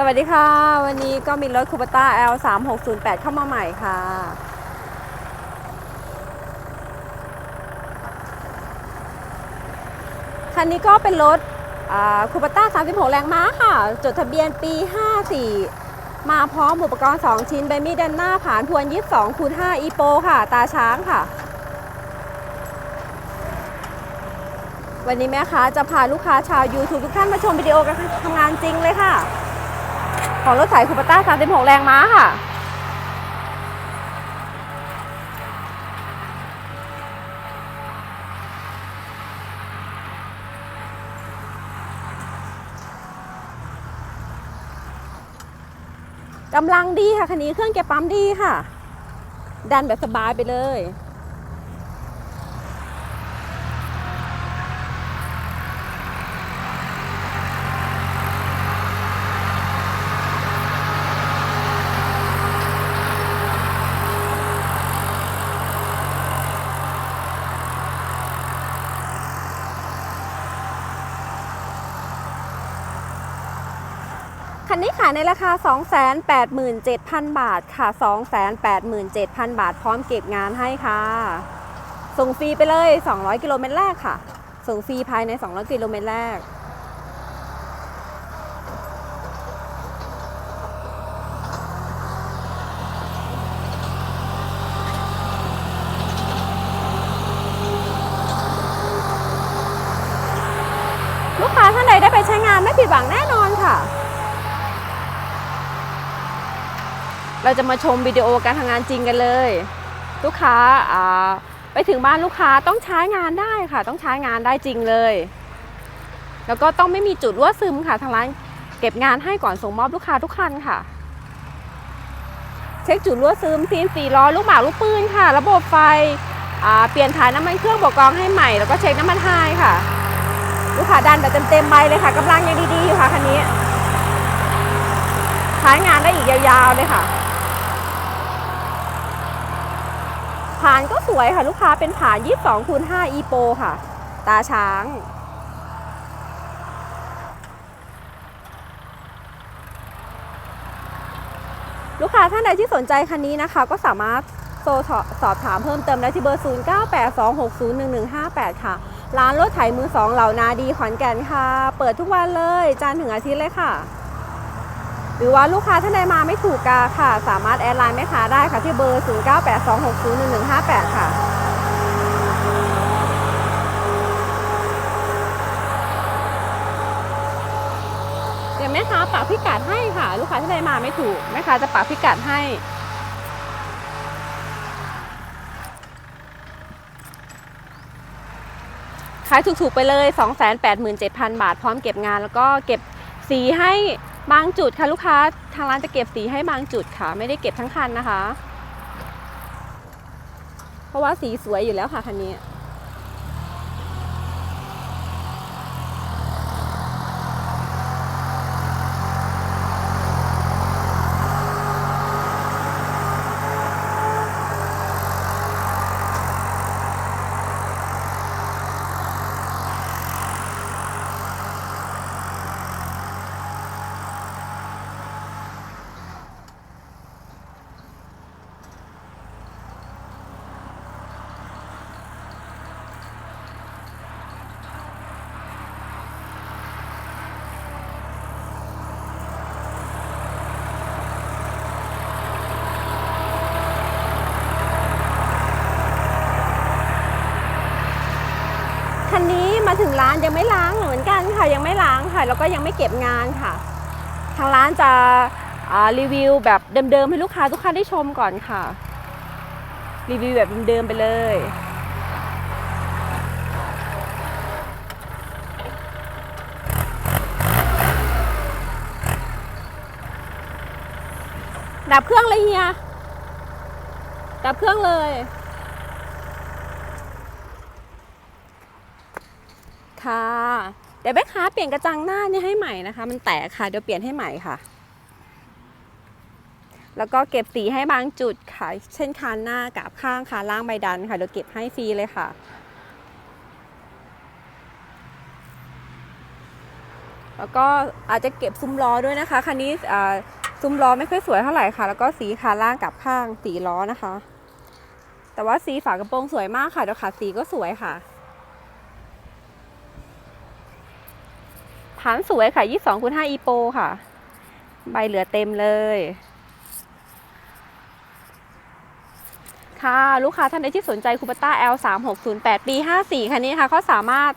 สวัสดีค่ะ วันนี้ก็มีรถคูปต้า L 3 6 0 8เข้ามาใหม่ค่ะ คันนี้ก็เป็นรถคูปต้า 36 แรงม้าค่ะ จดทะเบียนปี 54 มาพร้อมอุปกรณ์ 2 ชิ้นใบมีดด้านหน้าผานพวน 22คูณ5อีโปค่ะ ตาช้างค่ะ วันนี้แม่ค้าจะพาลูกค้าชาว YouTube ทุกท่านมาชมวิดีโอการทำงานจริงเลยค่ะ ของรถไถคูปต้า 36 แรงม้าค่ะ กำลังดีค่ะ คันนี้เครื่องเก็บปั๊มดีค่ะ ดันแบบสบายไปเลย คันนี้ขายในราคา 287,000 บาทค่ะ 287,000 บาท พร้อมเก็บงานให้ค่ะ ส่งฟรีไปเลย 200 กิโลเมตรแรกค่ะ ส่งฟรีภายใน 200 กิโลเมตรแรกลูกค้าท่านใดได้ไปใช้งานไม่ผิดหวังแน่นอนค่ะ เราจะมาชมวิดีโอการทำงานจริงกันเลย ลูกค้าไปถึงบ้านลูกค้าต้องใช้งานได้ค่ะ ต้องใช้งานได้จริงเลย แล้วก็ต้องไม่มีจุดรั่วซึมค่ะทางร้านเก็บงานให้ก่อนส่งมอบลูกค้าทุกคันค่ะ เช็คจุดรั่วซึมซีนสี่ล้อลูกหมากลูกปืนค่ะ ระบบไฟเปลี่ยนถ่ายน้ำมันเครื่องบวกกองให้ใหม่แล้วก็เช็คน้ำมันไฮค่ะ ลูกค้าดันแบบเต็มๆใบเลยค่ะกำลังยังดีๆอยู่ค่ะคันนี้ใช้งานได้อีกยาวๆเลยค่ะานก็สวยค่ะลูกค้าเป็นผ่าน 22คูณ5 e p o ค่ะ ตาช้าง ลูกค้าท่านใดที่สนใจคันนี้นะคะ ก็สามารถโทรสอบถามเพิ่มเติมได้ที่เบอร์ 0982601158 ค่ะ ร้านรถไถมือสองเหล่านาดีขอนแก่นค่ะ เปิดทุกวันเลยจันทร์ถึงอาทิตย์เลยค่ะ หรือว่าลูกค้าท่านใดมาไม่ถูกกาค่ะ สามารถแอดไลน์แม่ค้าได้ค่ะที่เบอร์ 0982601158 ค่ะเดี๋ยวแม่ค้าปักพิกัดให้ค่ะ ลูกค้าท่านใดมาไม่ถูกแม่ค้าจะปักพิกัดให้ขายถูกๆไปเลย 287,000 บาท พร้อมเก็บงานแล้วก็เก็บสีให้ บางจุดค่ะลูกค้าทางร้านจะเก็บสีให้บางจุดค่ะ ไม่ได้เก็บทั้งคันนะคะ เพราะว่าสีสวยอยู่แล้วค่ะคันนี้นี้มา ถึงร้านยังไม่ล้างเหมือนกันค่ะยังไม่ล้างค่ะแล้วก็ยังไม่เก็บงานค่ะ ทางร้านจะรีวิวแบบเดิมๆให้ลูกค้าทุกท่านได้ชมก่อนค่ะ รีวิวแบบเดิมๆไปเลยดับเครื่องเลยเฮียดับเครื่องเลย ค่ะ เดี๋ยวแม่ค้าเปลี่ยนกระจังหน้านี่ให้ใหม่นะคะ มันแตกค่ะ เดี๋ยวเปลี่ยนให้ใหม่ค่ะ แล้วก็เก็บสีให้บางจุดค่ะ เช่นคานหน้ากับข้างค่ะล่างใบดันค่ะ เดี๋ยวเก็บให้ฟรีเลยค่ะแล้วก็อาจจะเก็บซุ้มล้อด้วยนะคะ คันนี้ซุ้มล้อไม่ค่อยสวยเท่าไหร่ค่ะ แล้วก็สีขาล่างกับข้างสีล้อนะคะ แต่ว่าสีฝากระโปรงสวยมากค่ะเดี๋ยวขาสีก็สวยค่ะ ฐานสวยค่ะ22คูณ5 e p o ค่ะ ใบเหลือเต็มเลย ค่ะลูกค้าท่านใดที่สนใจคูปต้า L 3 6 0 8ปี54 คันนี้ค่ะก็สามารถ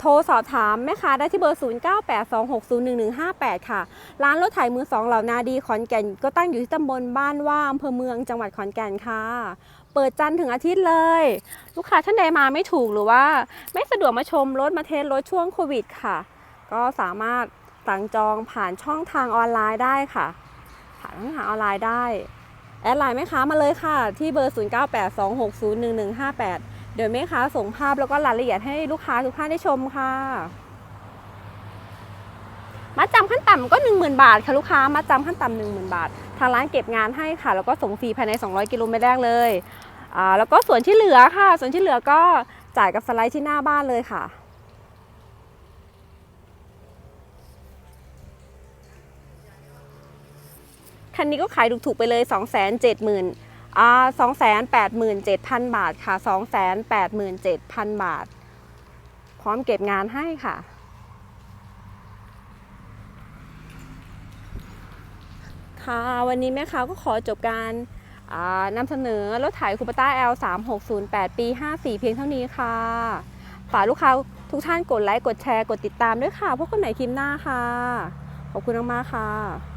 โทรสอบถามแม่ค้าได้ที่เบอร์ 0982601158 ค่ะ ร้านรถไถมือสองเหล่านาดีขอนแก่น ก็ตั้งอยู่ที่ตำบลบ้านว่าอำเภอเมืองจังหวัดขอนแก่นค่ะ เปิดจันทร์ถึงอาทิตย์เลย ลูกค้าท่านใดมาไม่ถูกหรือว่า ไม่สะดวกมาชมรถมาเทสรถช่วงโควิดค่ะ ก็สามารถสั่งจองผ่านช่องทางออนไลน์ได้ค่ะ ผ่านช่องทางออนไลน์ได้ แอดไลน์แม่ค้ามาเลยค่ะ ที่เบอร์ 0982601158 เดี๋ยวแม่ค้าส่งภาพแล้วก็รายละเอียดให้ลูกค้าทุกท่านได้ชมค่ะมัดจำขั้นต่ำก็ 10,000 บาทค่ะลูกค้ามัดจำขั้นต่ำ10,000 บาท ทางร้านเก็บงานให้ค่ะ แล้วก็ส่งฟรีภายใน 200 กิโลเมตรแรกเลยอ่าแล้วก็ส่วนที่เหลือค่ะ ส่วนที่เหลือก็จ่ายกับสไลด์ที่หน้าบ้านเลยค่ะ คันนี้ก็ขายถูกๆไปเลย 2 7 0 0 0 0อ่า287,000 บาทค่ะ 287,000 บาท พร้อมเก็บงานให้ค่ะค่ะวันนี้แม่ค้าก็ขอจบการนำเสนอรถไถคูปต้า L 3 6 0 8 ปี 54 เพียงเท่านี้ค่ะ ฝากลูกค้าทุกท่านกดไลค์ กดแชร์ กดติดตามด้วยค่ะพบกันใหม่คลิปหน้าค่ะ ขอบคุณมากๆค่ะ